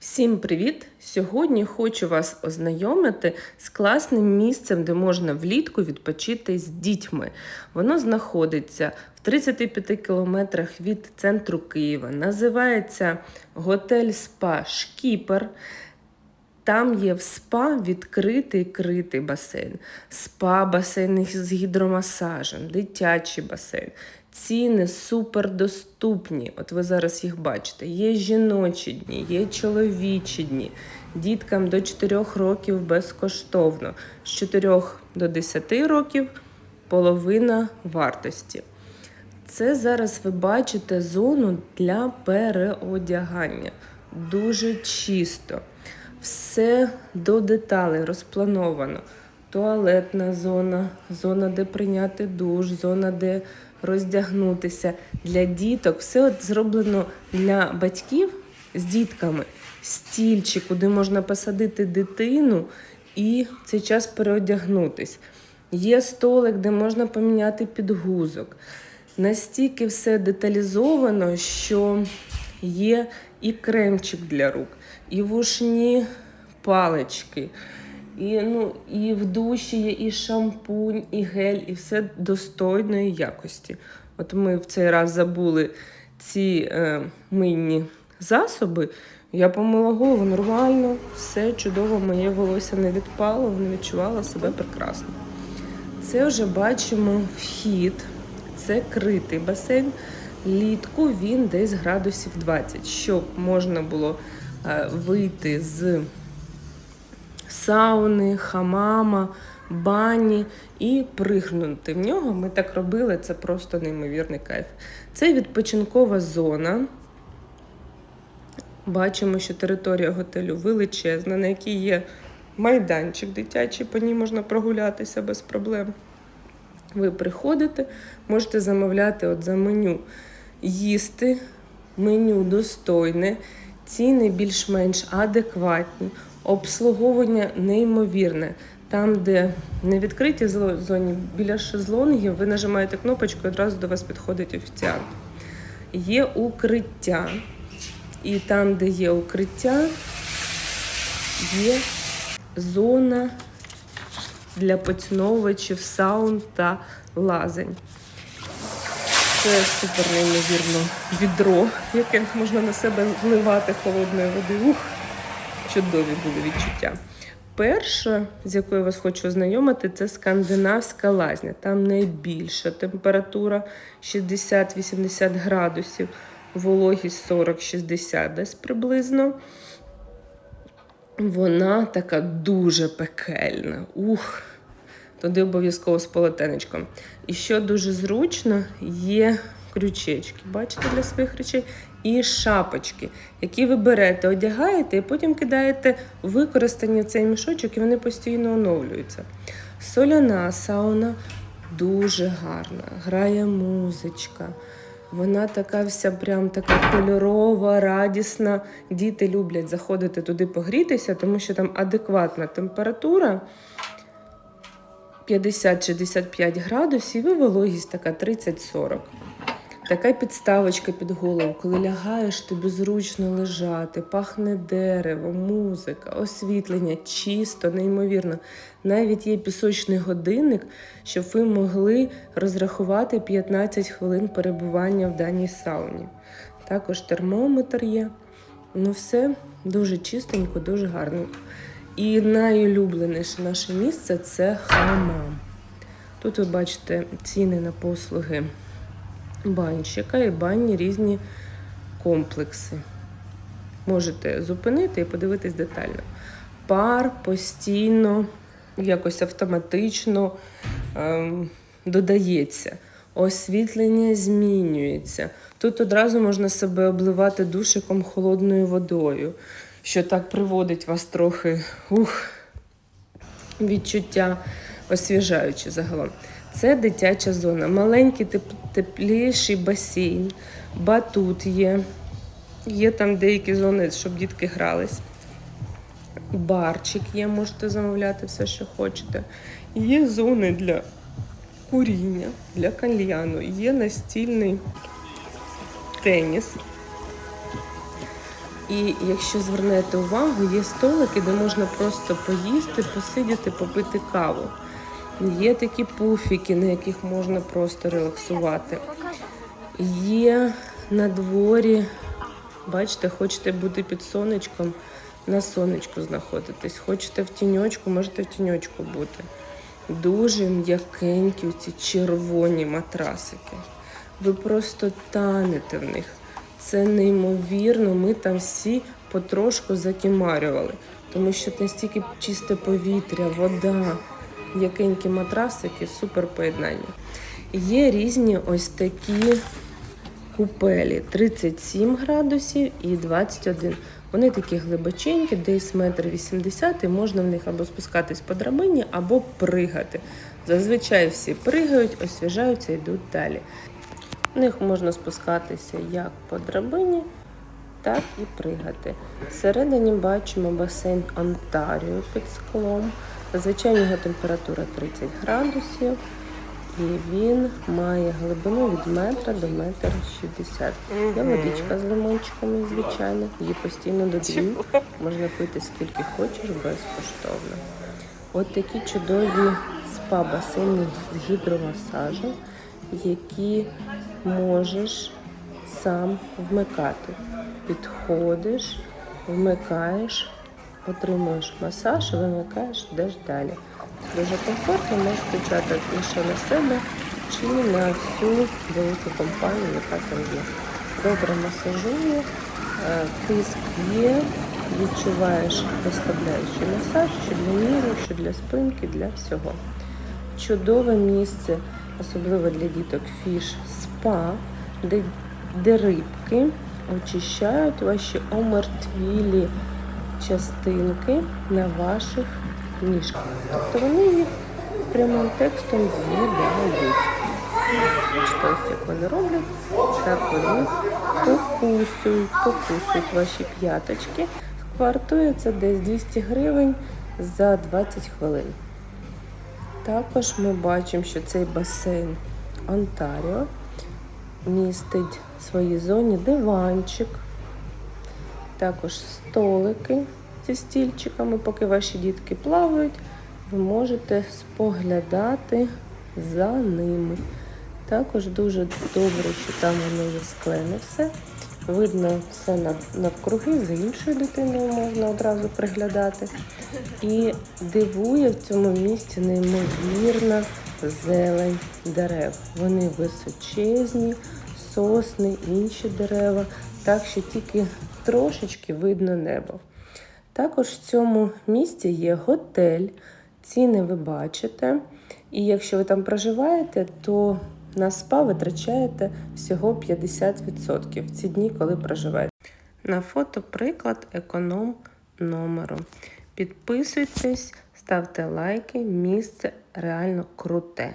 Всім привіт! Сьогодні хочу вас ознайомити з класним місцем, де можна влітку відпочити з дітьми. Воно знаходиться в 35 кілометрах від центру Києва. Називається готель Спа Шкіпер. Там є в спа відкритий критий басейн, спа басейн з гідромасажем, дитячий басейн. Ціни супер доступні. От ви зараз їх бачите. Є жіночі дні, є чоловічі дні. Діткам до 4 років безкоштовно, з 4 до 10 років половина вартості. Це зараз ви бачите зону для переодягання. Дуже чисто. Все до деталей розплановано. Туалетна зона, зона, де прийняти душ, зона, де роздягнутися. Для діток все от зроблено для батьків з дітками. Стільчик, куди можна посадити дитину і в цей час переодягнутись. Є столик, де можна поміняти підгузок. Настільки все деталізовано, що є і кремчик для рук, і вушні палички, і, ну, і в душі є і шампунь, і гель, і все достойної якості. От ми в цей раз забули ці е, мийні засоби. Я помила голову нормально, все чудово, моє волосся не відпало, не відчувала себе прекрасно. Це вже бачимо вхід, це критий басейн. Літку він десь градусів 20, щоб можна було е, вийти з сауни, хамама, бані і пригнути в нього. Ми так робили, це просто неймовірний кайф. Це відпочинкова зона. Бачимо, що територія готелю величезна, на якій є майданчик дитячий, по ній можна прогулятися без проблем. Ви приходите, можете замовляти от за меню їсти, меню достойне, ціни більш-менш адекватні, обслуговування неймовірне. Там, де не відкриті зоні, біля шезлонгів, ви нажимаєте кнопочку і одразу до вас підходить офіціант. Є укриття. І там, де є укриття, є зона для поціновувачів саун та лазень. Це супер неймовірно відро, яке можна на себе зливати холодної води. Чудові були відчуття. Перше, з якою вас хочу ознайомити, це скандинавська лазня. Там найбільша температура 60-80 градусів, вологість 40-60 десь приблизно. Вона така дуже пекельна. Ух, туди обов'язково з полотенечком. І що дуже зручно, є крючечки, бачите, для своїх речей, і шапочки, які ви берете, одягаєте, і потім кидаєте в цей мішочок, і вони постійно оновлюються. Соляна сауна дуже гарна, грає музичка. Вона така вся прям така кольорова, радісна. Діти люблять заходити туди погрітися, тому що там адекватна температура 50-65 градусів і вологість така 30-40. Така підставочка під голову, коли лягаєш, тобі зручно лежати, пахне дерево, музика, освітлення, чисто, неймовірно. Навіть є пісочний годинник, щоб ви могли розрахувати 15 хвилин перебування в даній сауні. Також термометр є. Ну, все дуже чистенько, дуже гарненько. І найулюбленіше наше місце це хамам. Тут ви бачите ціни на послуги банщика і банні різні комплекси. Можете зупинити і подивитись детально. Пар постійно, якось автоматично ем, додається. Освітлення змінюється. Тут одразу можна себе обливати душиком холодною водою, що так приводить вас трохи ух, відчуття освіжаюче загалом. Це дитяча зона. Маленький тепліший басейн, батут є. Є там деякі зони, щоб дітки грались. Барчик є, можете замовляти все, що хочете. Є зони для куріння, для кальяну, є настільний теніс. І якщо звернете увагу, є столики, де можна просто поїсти, посидіти, попити каву. Є такі пуфіки, на яких можна просто релаксувати. Є на дворі, бачите, хочете бути під сонечком, на сонечку знаходитесь. Хочете в тіньочку, можете в тіньочку бути. Дуже м'якенькі ці червоні матрасики. Ви просто танете в них. Це неймовірно. Ми там всі потрошку закимарювали, тому що настільки чисте повітря, вода, м'якенькі матрасики, супер поєднання. Є різні ось такі купелі 37 градусів і 21. Вони такі глибоченькі, десь метр вісімдесят, і можна в них або спускатись по драбині, або пригати. Зазвичай всі пригають, освіжаються, йдуть далі. В них можна спускатися як по драбині, так і пригати. Всередині бачимо басейн Онтаріо під склом. Звичайна його температура 30 градусів. І він має глибину від метра до метра 60. Є водичка з лимончиками, звичайно, її постійно додають. Можна пити скільки хочеш безкоштовно. От такі чудові спа-басейни з гідромасажем, які можеш сам вмикати. Підходиш, вмикаєш, отримуєш масаж, вимикаєш, йдеш далі. Дуже комфортно, можеш включати лише на себе чи на всю велику компанію, яка там є. Добре масажує, е, тиск є, відчуваєш розслабляючий масаж, що для ніг, що для спинки, для всього. Чудове місце, особливо для діток фіш спа, де, де рибки очищають ваші омертвілі частинки на ваших ніжках. Тобто вони їх прямим текстом з'їдають. Ось як вони роблять, так вони покусують, покусують ваші п'яточки. Вартує це десь 200 гривень за 20 хвилин. Також ми бачимо, що цей басейн Онтаріо містить в своїй зоні диванчик, також столики зі стільчиками, поки ваші дітки плавають, ви можете споглядати за ними. Також дуже добре, що там воно є склене все. Видно все навкруги, за іншою дитиною можна одразу приглядати. І дивує в цьому місці неймовірна зелень дерев. Вони височезні, сосни, інші дерева, так що тільки трошечки видно небо. Також в цьому місці є готель. Ціни ви бачите. І якщо ви там проживаєте, то на спа витрачаєте всього 50% в ці дні, коли проживаєте. На фото приклад економ номеру. Підписуйтесь, ставте лайки, місце реально круте.